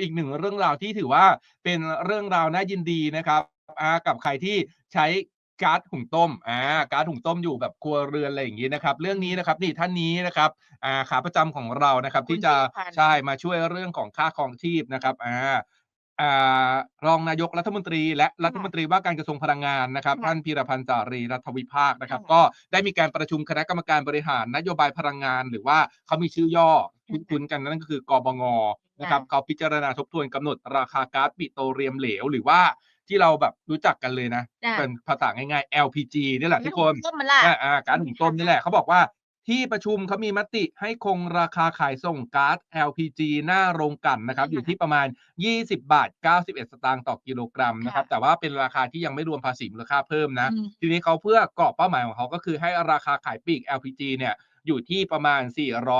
อีกหนึ่งเรื่องราวที่ถือว่าเป็นเรื่องราวน่ายินดีนะครับอากับใครที่ใช้ก๊าซหุงต้มอาก๊าซหุงต้มอยู่แบบครัวเรือนอะไรอย่างงี้นะครับ เรื่องนี้นะครับนี่ท่านนี้นะครับอ่าขาประจำของเรานะครับคุณที่จะธีรพันธ์ใช่มาช่วยเรื่องของค่าครองชีพนะครับอาอ่ารองนายกรัฐมนตรีและรัฐมนตรีว่าการกระทรวงพลังงานนะครับค่ะท่านพีรพันธ์จารีรัฐวิภาคนะครับค่ะก็ได้มีการประชุมคณะกรรมการบริหารนโยบายพลังงาน หรือว่าเขามีชื่อย่อ คุ้นๆกันนั่นก็คือกบงนะครับเขาพิจารณาทบทวนกำหนดราคาก๊าซปิโตรเลียมเหลว หรือว่าที่เราแบบรู้จักกันเลยนะจ้ะเป็นภาษาง่ายๆ LPG นี่แหละทุกคนต้มมันล่ะอ่าอ่าก๊าซหุงต้มนี่แหละเขาบอกว่าที่ประชุมเขามีมติให้คงราคาขายส่งก๊าซ LPG หน้าโรงกลั่นนะครับค่ะอยู่ที่ประมาณ 20 บาท 91 สตางค์ต่อกิโลกรัมนะครับค่ะแต่ว่าเป็นราคาที่ยังไม่รวมภาษีมูลค่าเพิ่มนะอืมทีนี้เขาเพื่อกรอบเป้าหมายของเขาก็คือให้ราคาขายปลีก LPG เนี่ย อยู่ที่ประมาณ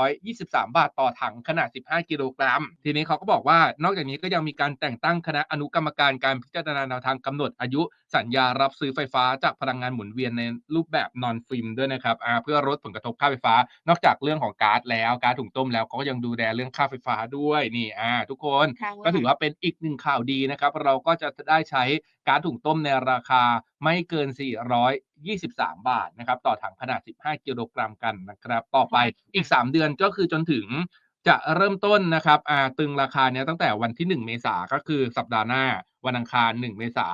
423 บาทต่อถังขนาด 15 กิโลกรัม ทีนี้เขาก็บอกว่านอกจากนี้ก็ยังมีการแต่งตั้งคณะอนุกรรมการการพิจารณาแนวทางกำหนดอายุสัญญารับซื้อไฟฟ้าจากพลังงานหมุนเวียนในรูปแบบนอนฟิล์มด้วยนะครับอ่าเพื่อลดผลกระทบค่าไฟฟ้า นอกจากเรื่องของก๊าซแล้วก๊าซถุงต้มแล้วเขาก็ยังดูแลเรื่องค่าไฟฟ้าด้วยนี่อ่าทุกคนค่ะก็ถือว่าเป็นอีกหนึ่งข่าวดีนะครับ เราก็จะได้ใช้ก๊าซถุงต้มในราคา ไม่เกิน 423 บาทนะครับ ต่อถังขนาด 15 กิโลกรัมกันนะครับ ต่อไปอีก 3 เดือนก็คือจนถึงจะเริ่มต้นนะครับอ่าตึงราคาเนี้ยตั้งแต่วันที่ 1 เมษาก็คือสัปดาห์หน้า วันอังคาร 1 เมษา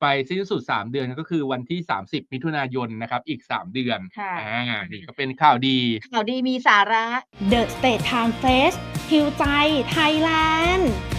ไปสิ้นสุด 3 เดือนก็คือวันที่ 30 มิถุนายนนะครับ อีก 3 เดือนค่ะอ่านี่ก็เป็นข่าวดี ข่าวดีมีสาระ The State Time Fest ฮิวใจไทยแลนด์